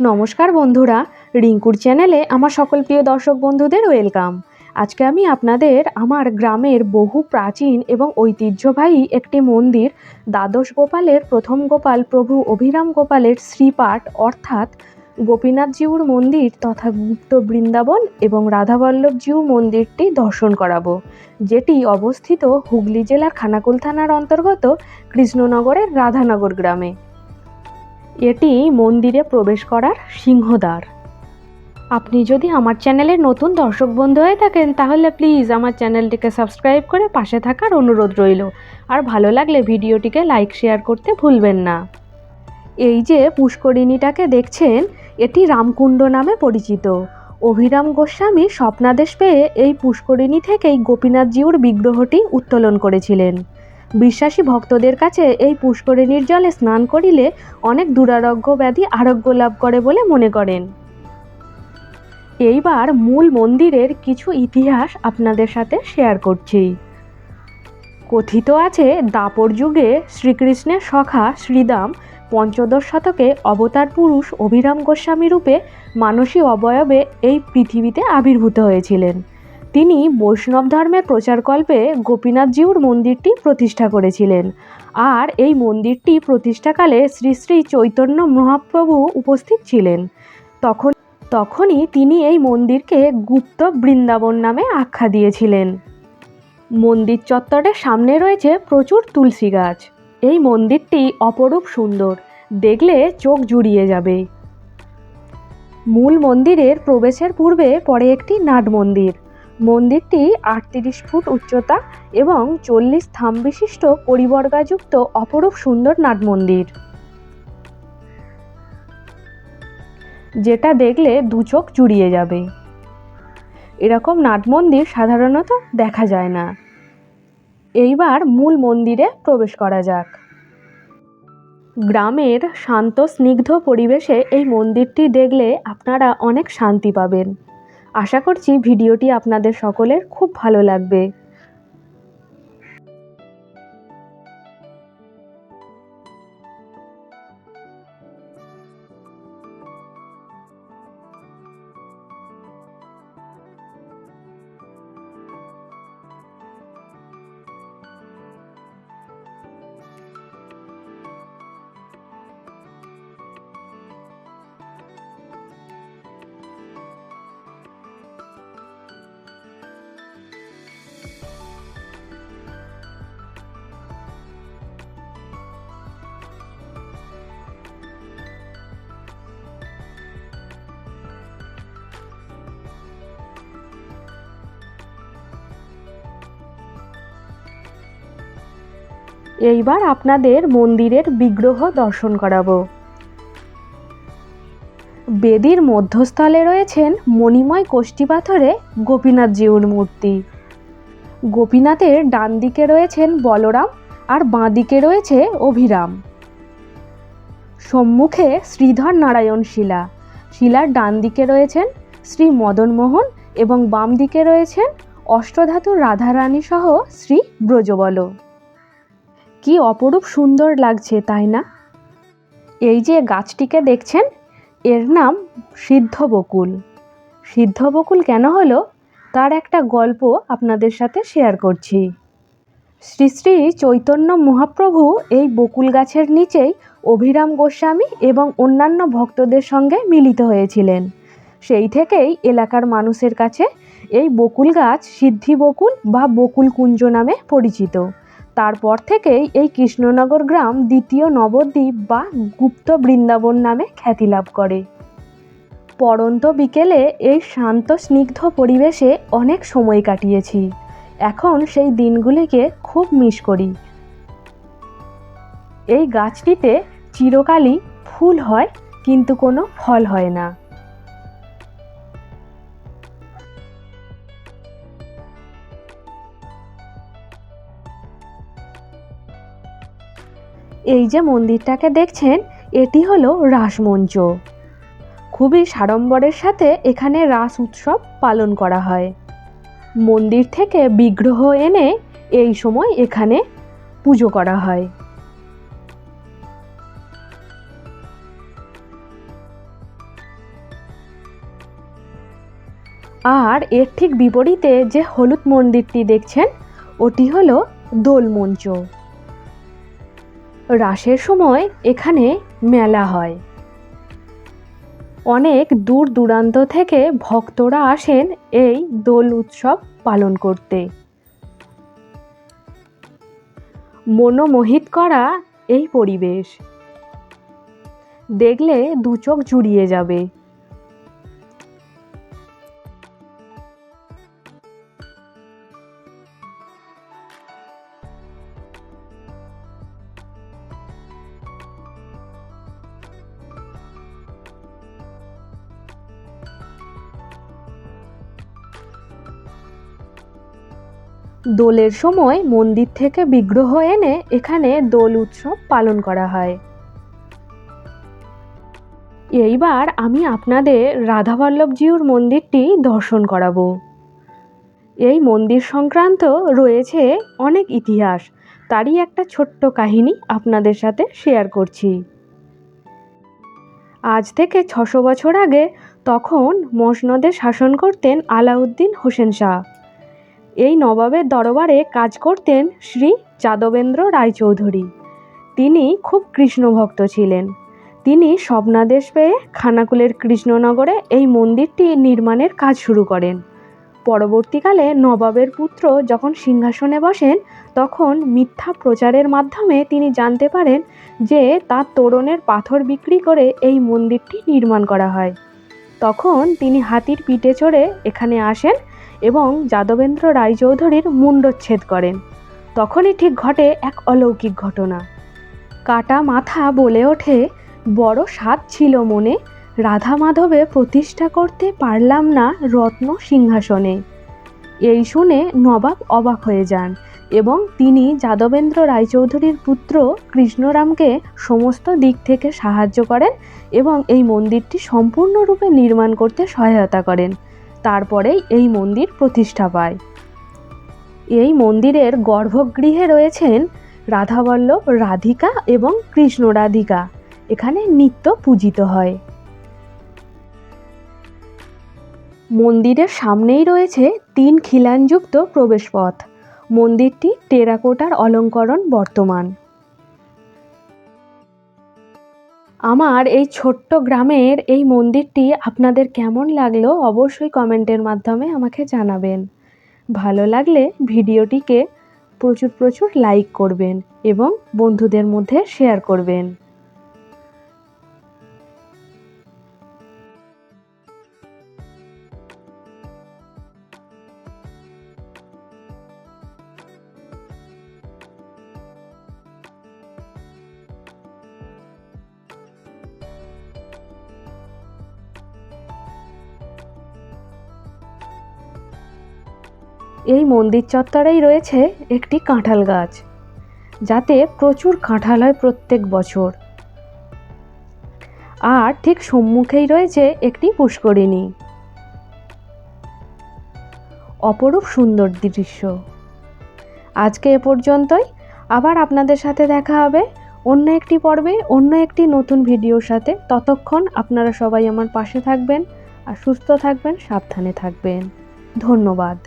নমস্কার বন্ধুরা, রিঙ্কুর চ্যানেলে আমার সকল প্রিয় দর্শক বন্ধুদের ওয়েলকাম আজকে আমি আপনাদের আমার গ্রামের বহু প্রাচীন এবং ঐতিহ্যবাহী একটি মন্দির, দ্বাদশ গোপালের প্রথম গোপাল প্রভু অভিরাম গোপালের শ্রীপাঠ অর্থাৎ গোপীনাথজিউর মন্দির তথা গুপ্ত বৃন্দাবন এবং রাধাবল্লভজিউ মন্দিরটি দর্শন করাবো, যেটি অবস্থিত হুগলি জেলার খানাকুল থানার অন্তর্গত কৃষ্ণনগরের রাধানগর গ্রামে। এটি মন্দিরে প্রবেশ করার সিংহদ্বার। আপনি যদি আমার চ্যানেলের নতুন দর্শক বন্ধু হয়ে থাকেন, তাহলে প্লিজ আমার চ্যানেলটিকে সাবস্ক্রাইব করে পাশে থাকার অনুরোধ রইল। আর ভালো লাগলে ভিডিওটিকে লাইক শেয়ার করতে ভুলবেন না। এই যে পুষ্করিণীটাকে দেখছেন, এটি রামকুণ্ড নামে পরিচিত। অভিরাম গোস্বামী স্বপ্নাদেশ পেয়ে এই পুষ্করিণী থেকেই গোপীনাথজিউর বিগ্রহটি উত্তোলন করেছিলেন। বিশ্বাসী ভক্তদের কাছে এই পুষ্করিণীর জলে স্নান করিলে অনেক দুরারোগ্য ব্যাধি আরোগ্য লাভ করে বলে মনে করেন। এইবার মূল মন্দিরের কিছু ইতিহাস আপনাদের সাথে শেয়ার করছি। কথিত আছে, দাপর যুগে শ্রীকৃষ্ণের সখা শ্রীদাম পঞ্চদশ শতকে অবতার পুরুষ অভিরাম গোস্বামী রূপে মানসী অবয়বে এই পৃথিবীতে আবির্ভূত হয়েছিলেন। তিনি বৈষ্ণব ধর্মের প্রচারকল্পে গোপীনাথজিউর মন্দিরটি প্রতিষ্ঠা করেছিলেন। আর এই মন্দিরটি প্রতিষ্ঠাকালে শ্রী শ্রী চৈতন্য মহাপ্রভু উপস্থিত ছিলেন। তখন, তখনই তিনি এই মন্দিরকে গুপ্ত বৃন্দাবন নামে আখ্যা দিয়েছিলেন। মন্দির চত্বরের সামনে রয়েছে প্রচুর তুলসী গাছ। এই মন্দিরটি অপরূপ সুন্দর, দেখলে চোখ জুড়িয়ে যাবে। মূল মন্দিরের প্রবেশের পূর্বে পড়ে একটি নাট মন্দির। মন্দিরটি আটত্রিশ ফুট উচ্চতা এবং চল্লিশ থাম বিশিষ্ট পরিবর্গাযুক্ত অপরূপ সুন্দর নাট মন্দির। যেটা দেখলে দু চোখ জুড়িয়ে যাবে। এরকম নাট মন্দির সাধারণত দেখা যায় না। এইবার মূল মন্দিরে প্রবেশ করা যাক। গ্রামের শান্ত, স্নিগ্ধ পরিবেশে এই মন্দিরটি দেখলে আপনারা অনেক শান্তি পাবেন। আশা করছি ভিডিওটি আপনাদের সকলের খুব ভালো লাগবে। এইবার আপনাদের মন্দিরের বিগ্রহ দর্শন করাবো। বেদির মধ্যস্থলে রয়েছেন মণিময় পাথরে গোপীনাথজিউর মূর্তি। গোপীনাথের ডান দিকে রয়েছেন বলরাম আর বাঁ দিকে রয়েছে অভিরাম। সম্মুখে শ্রীধর নারায়ণ শিলা। শিলার ডান দিকে রয়েছেন শ্রী মদনমোহন এবং বাম দিকে রয়েছেন অষ্টধাতু রাধারানী সহ শ্রী ব্রজবল। কি অপরূপ সুন্দর লাগছে, তাই না? এই যে গাছটিকে দেখছেন, এর নাম সিদ্ধ বকুল। সিদ্ধ বকুল কেন হলো? তার একটা গল্প আপনাদের সাথে শেয়ার করছি। শ্রী শ্রী চৈতন্য মহাপ্রভু এই বকুল গাছের নিচেই অভিরাম গোস্বামী এবং অন্যান্য ভক্তদের সঙ্গে মিলিত হয়েছিলেন। সেই থেকেই এলাকার মানুষের কাছে এই বকুল গাছ সিদ্ধি বকুল বা বকুল কুঞ্জ নামে পরিচিত। তারপর থেকেই এই কৃষ্ণনগর গ্রাম দ্বিতীয় নবদ্বীপ বা গুপ্ত বৃন্দাবন নামে খ্যাতি লাভ করে। পরন্ত বিকেলে এই শান্ত, স্নিগ্ধ পরিবেশে অনেক সময় কাটিয়েছি। এখন সেই দিনগুলিকে খুব মিস করি। এই গাছটিতে চিরকালই ফুল হয়, কিন্তু কোনো ফল হয় না। এই যে মন্দিরটাকে দেখছেন, এটি হলো রাসমঞ্চ। খুবই সাড়ম্বরের সাথে এখানে রাস উৎসব পালন করা হয়। মন্দির থেকে বিগ্রহ এনে এই সময় এখানে পুজো করা হয়। আর এর ঠিক বিপরীতে যে হলুদ মন্দিরটি দেখছেন, ওটি হলো দোল মঞ্চ রাসের সময় এখানে মেলা হয়। অনেক দূর দূরান্ত থেকে ভক্তরা আসেন এই দোল উৎসব পালন করতে। মনোমোহিত করা এই পরিবেশ। দেখলে দুচোখ জুড়িয়ে যাবে। দোলের সময় মন্দির থেকে বিগ্রহ এনে এখানে দোল উৎসব পালন করা হয়। এইবার আমি আপনাদের রাধাবল্লভজিউর মন্দিরটি দর্শন করাবো। এই মন্দির সংক্রান্ত রয়েছে অনেক ইতিহাস, তারই একটা ছোট্ট কাহিনী আপনাদের সাথে শেয়ার করছি। আজ থেকে ছশো বছর আগে তখন মসনদে শাসন করতেন আলাউদ্দিন হোসেন শাহ। এই নবাবের দরবারে কাজ করতেন শ্রী যাদবেন্দ্র রায়চৌধুরী। তিনি খুব কৃষ্ণভক্ত ছিলেন। তিনি স্বপ্নাদেশ পেয়ে খানাকুলের কৃষ্ণনগরে এই মন্দিরটি নির্মাণের কাজ শুরু করেন। পরবর্তীকালে নবাবের পুত্র যখন সিংহাসনে বসেন, তখন মিথ্যা প্রচারের মাধ্যমে তিনি জানতে পারেন যে তার তোরণের পাথর বিক্রি করে এই মন্দিরটি নির্মাণ করা হয়। তখন তিনি হাতির পিঠে চড়ে এখানে আসেন এবং যাদবেন্দ্র রায়চৌধুরীর মুণ্ডচ্ছেদ করেন। তখনই ঠিক ঘটে এক অলৌকিক ঘটনা। কাটা মাথা বলে ওঠে, বড় স্বাদ ছিল মনে, রাধা মাধবে প্রতিষ্ঠা করতে পারলাম না রত্ন সিংহাসনে। এই শুনে নবাব অবাক হয়ে যান এবং তিনি যাদবেন্দ্র রায়চৌধুরীর পুত্র কৃষ্ণরামকে সমস্ত দিক থেকে সাহায্য করেন এবং এই মন্দিরটি সম্পূর্ণরূপে নির্মাণ করতে সহায়তা করেন। তারপরেই এই মন্দির প্রতিষ্ঠা পায়। এই মন্দিরের গর্ভগৃহে রয়েছেন রাধাবল্লভ রাধিকা এবং কৃষ্ণ রাধিকা। এখানে নিত্য পূজিত হয়। মন্দিরের সামনেই রয়েছে তিন খিলানযুক্ত প্রবেশপথ। মন্দিরটি টেরাকোটার অলঙ্করণ বর্তমান। আমার এই ছোট্ট গ্রামের এই মন্দিরটি আপনাদের কেমন লাগল অবশ্যই কমেন্টের মাধ্যমে আমাকে জানাবেন। ভালো লাগলে ভিডিওটিকে প্রচুর প্রচুর লাইক করবেন এবং বন্ধুদের মধ্যে শেয়ার করবেন। এই মন্দির চত্বরেই রয়েছে একটি কাঁঠাল গাছ, যাতে প্রচুর কাঁঠাল হয় প্রত্যেক বছর। আর ঠিক সম্মুখেই রয়েছে একটি পুষ্করিণী। অপরূপ সুন্দর দৃশ্য। আজকে এ পর্যন্তই। আবার আপনাদের সাথে দেখা হবে অন্য একটি পর্বে, অন্য একটি নতুন ভিডিওর সাথে। ততক্ষণ আপনারা সবাই আমার পাশে থাকবেন আর সুস্থ থাকবেন, সাবধানে থাকবেন। ধন্যবাদ।